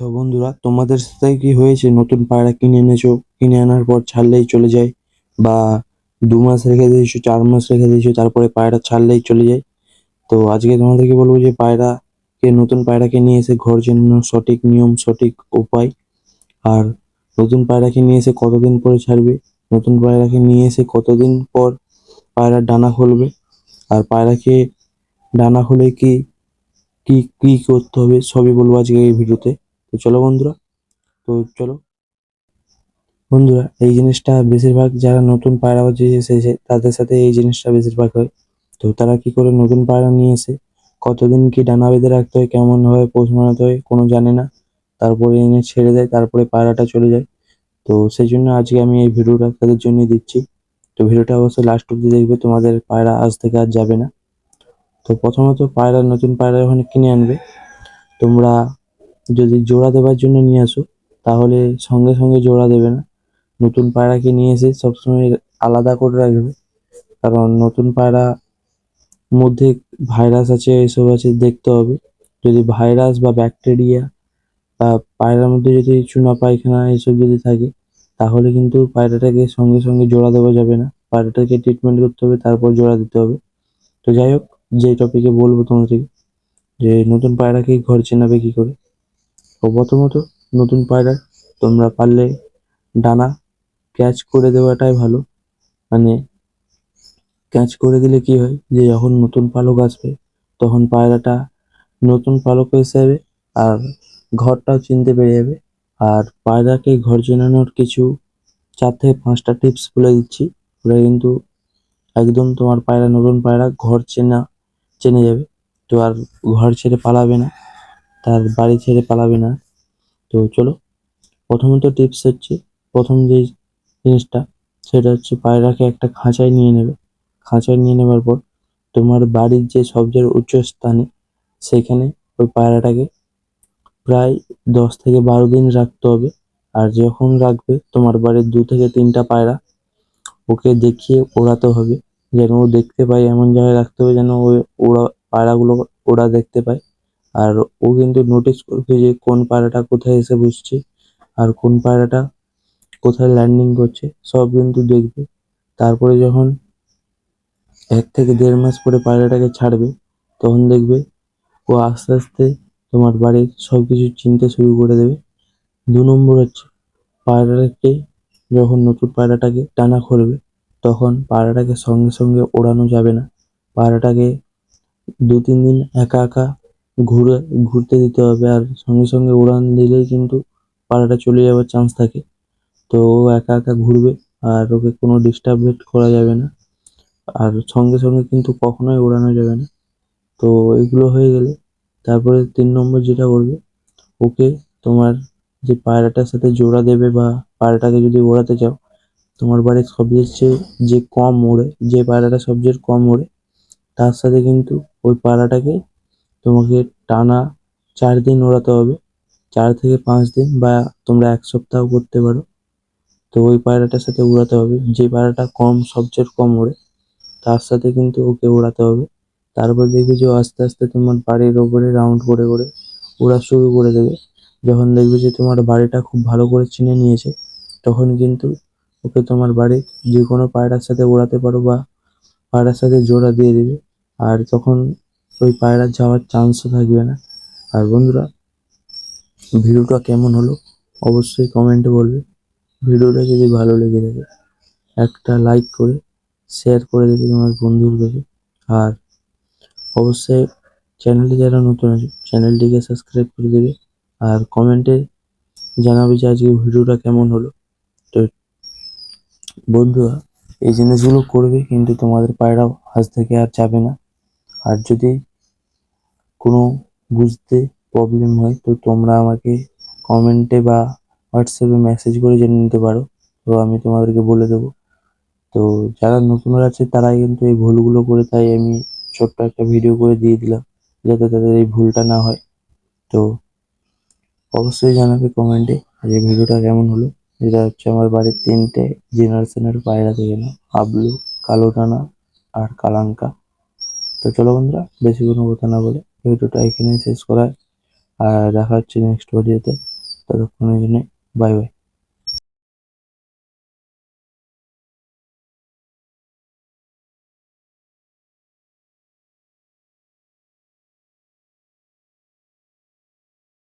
So বন্ধুরা, তোমাদের সাথে কি হয়েছে? নতুন পায়রা কিনে এনেছো? কিনে আনার পর ছাড়লেই চলে যায়? বা দু মাস রেখে দিয়েছ, চার মাস রেখে দিয়েছ, তারপরে পায়রা ছাড়লেই চলে যায়? তো আজকে তোমাদেরকে বলব যে পায়রাকে, নতুন পায়রাকে নিয়ে এসে ঘর চেনানোর সঠিক নিয়ম, সঠিক উপায়, আর নতুন পায়রাকে নিয়ে এসে কতদিন পরে ছাড়বে? নতুন পায়রাকে নিয়ে এসে কতদিন পর পায়রার ডানা খুলবে? আর পায়রাকে ডানা খুলে কি কি কি করতে হবে? সবই বলব আজকে এই ভিডিওতে। তো চলো বন্ধুরা, তো চলো। বন্ধুরা, এই জিনিসটা বেশিরভাগ যারা নতুন পায়রা বাজি এসেছে, তাদের সাথে এই জিনিসটা বেশিরভাগ হয়। তো তারা কি করে নতুন পায়রা নিয়ে এসে, কতদিন কি ডানা বেঁধে রাখতে হয়, কেমন ভাবে পোষ মানাতে হয়, কোনো জানে না। তারপরে এনে ছেড়ে দেয়, তারপরে পায়রাটা চলে যায়। তো সেই জন্য আজকে আমি এই ভিডিওটা তাদের জন্য দিচ্ছি। তো ভিডিওটা অবশ্যই লাস্ট অব্দি দেখবে, তোমাদের পায়রা আজ থেকে আর যাবে না। তো প্রথমত পায়রা, নতুন পায়রা যখন কিনে আনবে। তোমরা যদি জোড়া দেওয়ার জন্য নিয়ে আসো, তাহলে সঙ্গে সঙ্গে জোড়া দেবে না। নতুন পায়রাকে নিয়ে এসে সবসময় আলাদা করে রাখবে। কারণ নতুন পায়রা মধ্যে ভাইরাস আছে, এসব আছে, দেখতে হবে। যদি ভাইরাস বা ব্যাকটেরিয়া বা পায়রার মধ্যে যদি চুনা পায়খানা এসব যদি থাকে, তাহলে কিন্তু পায়রাটাকে সঙ্গে সঙ্গে জোড়া দেওয়া যাবে না। পায়রাটাকে ট্রিটমেন্ট করতে হবে, তারপর জোড়া দিতে হবে। তো যাই হোক যে টপিকে বলব তোমাদেরকে, যে নতুন পায়রাকে ঘর চেনাবে কী করে? তো প্রথমত নতুন পায়রা, তোমরা পারলে ডানা ক্যাচ করে দেওয়াটাই ভালো। মানে ক্যাচ করে দিলে কি হয় যে, যখন নতুন পালক আসবে, তখন পায়রাটা নতুন পালক হিসাবে আর ঘরটাও চিনতে পেরে যাবে। আর পায়রাকে ঘর চেনানোর কিছু চার থেকে পাঁচটা টিপস বলে দিচ্ছি। ওরা কিন্তু একদম তোমার পায়রা, নতুন পায়রা ঘর চেনা, চেনে যাবে। তো আর ঘর ছেড়ে পালাবে না। তার বাড়ি ছেড়ে পালাবে না। তো চলো, প্রথমত টিপস হচ্ছে, প্রথম যে জিনিসটা, সেটা হচ্ছে পায়রাকে একটা খাঁচায় নিয়ে নেবে। খাঁচায় নিয়ে নেবার পর তোমার বাড়ির যে সবচেয়ে উচ্চ স্থানে, সেখানে ওই পায়রাটাকে প্রায় দশ থেকে বারো দিন রাখতে হবে। আর যখন রাখবে, তোমার বাড়ির দু থেকে তিনটা পায়রা ওকে দেখিয়ে ওড়াতে হবে। যেন ও দেখতে পায়, এমন জায়গায় রাখতে হবে যেন ওই ওরা পায়রাগুলো ওরা দেখতে পায়। আর ও কিন্তু নোটিস করবে যে কোন পায়রাটা কোথায় এসে বসছে আর কোন পায়রাটা কোথায় ল্যান্ডিং করছে, সব কিন্তু দেখবে। তারপরে যখন এক থেকে দেড় মাস পরে পায়রাটাকে ছাড়বে, তখন দেখবে ও আস্তে আস্তে তোমার বাড়ির সব কিছু চিনতে শুরু করে দেবে। দু নম্বর হচ্ছে পায়রাটাকে যখন নতুন পায়রাটাকে টানা করবে তখন পায়রাটাকে সঙ্গে সঙ্গে ওড়ানো যাবে না। পায়রাটাকে দু তিন দিন একা একা ঘুরে, ঘুরতে দিতে হবে আর সঙ্গে সঙ্গে উড়ান দিলেই কিন্তু পাড়াটা চলে যাওয়ার চান্স থাকে। তো ও একা একা ঘুরবে আর ওকে কোনো ডিস্টার্ব করা যাবে না। আর সঙ্গে সঙ্গে কিন্তু কখনোই ওড়ানো যাবে না। তো এগুলো হয়ে গেলে তারপরে তিন নম্বর যেটা করবে, ওকে তোমার যে পায়রাটার সাথে জোড়া দেবে বা পায়রাটাকে যদি ওড়াতে চাও, তোমার বাড়ির সবচেয়ে যে কম ওড়ে, যে পায়রাটা সবচেয়ে কম ওড়ে, তার সাথে কিন্তু ওই পায়রাটাকে তোমাকে টানা চার দিন ওড়াতে হবে। চার থেকে পাঁচ দিন বা তোমরা এক সপ্তাহ করতে পারো। তো ওই পায়রাটার সাথে উড়াতে হবে। যে পায়রাটা কম, সবচেয়ে কম ওড়ে, তার সাথে কিন্তু ওকে ওড়াতে হবে। তারপর দেখবে যে আস্তে আস্তে তোমার বাড়ির ওপরে রাউন্ড করে করে ওড়া শুরু করে দেবে। যখন দেখবে যে তোমার বাড়িটা খুব ভালো করে চিনে নিয়েছে, তখন কিন্তু ওকে তোমার বাড়ির যে কোনো পায়রার সাথে ওড়াতে পারো বা পায়রার সাথে জোড়া দিয়ে দেবে। আর তখন ওই পায়রা যাওয়ার চান্সও থাকবে না। আর বন্ধুরা, ভিডিওটা কেমন হলো অবশ্যই কমেন্টে বলবে। ভিডিওটা যদি ভালো লেগে থাকে, একটা লাইক করে শেয়ার করে দেবে তোমার বন্ধুর কাছে। আর অবশ্যই চ্যানেলে যারা নতুন আছে চ্যানেলটিকে সাবস্ক্রাইব করে দেবে। আর কমেন্টে জানাবে যে আজকে ভিডিওটা কেমন হলো। তো বন্ধুরা, এই জিনিসগুলো করবে কিন্তু তোমাদের পায়রাও আজ থেকে আর যাবে না। আর যদি কোনো বুঝতে প্রবলেম হয়, তো তোমরা আমাকে কমেন্টে বা হোয়াটসঅ্যাপে মেসেজ করে জেনে নিতে পারো। তো আমি তোমাদেরকে বলে দেবো। তো যারা নতুনরা আছে, তারাই কিন্তু এই ভুলগুলো করে তাই আমি ছোট্ট একটা ভিডিও করে দিয়ে দিলাম, যাতে তাদের এই ভুলটা না হয়। তো অবশ্যই জানাবে কমেন্টে যে ভিডিওটা কেমন হলো। এটা হচ্ছে আমার বাড়ির তিনটে জেনারেশনের পায়রা থেকে না হাবলু কালো টানা আর কালাঙ্কা। তো চলো বন্ধুরা, বেশি কোনো কথা না বলে। ভিডিওটা এখানেই শেষ করা আর দেখা হচ্ছে নেক্সট ভিডিওতে ততক্ষণের জন্য বাই বাই